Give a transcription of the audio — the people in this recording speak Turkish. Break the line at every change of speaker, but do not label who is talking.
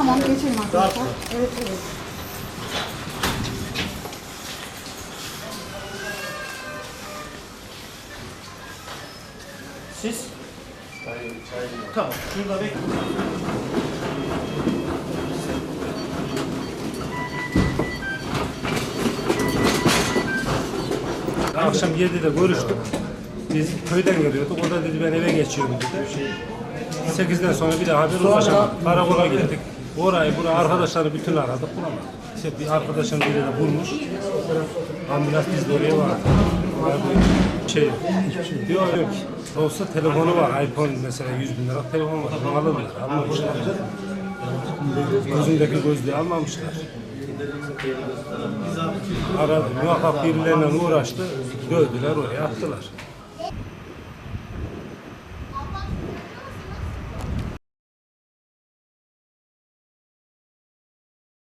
Geçelim arkadaşlar. Evet evet.
Siz? Tamam. Şurada bekleyin.
Akşam 7'de görüştük. Biz köyden geliyorduk. O da dedi ben eve geçiyorum dedi. 8'den sonra bir daha bir ulaşamadık. Karakola gittik. Orayı buraya arkadaşları bütün aradık bulamadık. İşte bir arkadaşın biri de bulmuş. Ambulans biz de oraya vardık. Abi şey, diyor yok. Olsa telefonu var. iPhone mesela 100 bin lira telefon var. Alırlar. Almamışlar. Gözündeki gözlüğü almamışlar. Aradı. Muhakkak birileriyle uğraştı. Dövdüler oraya attılar.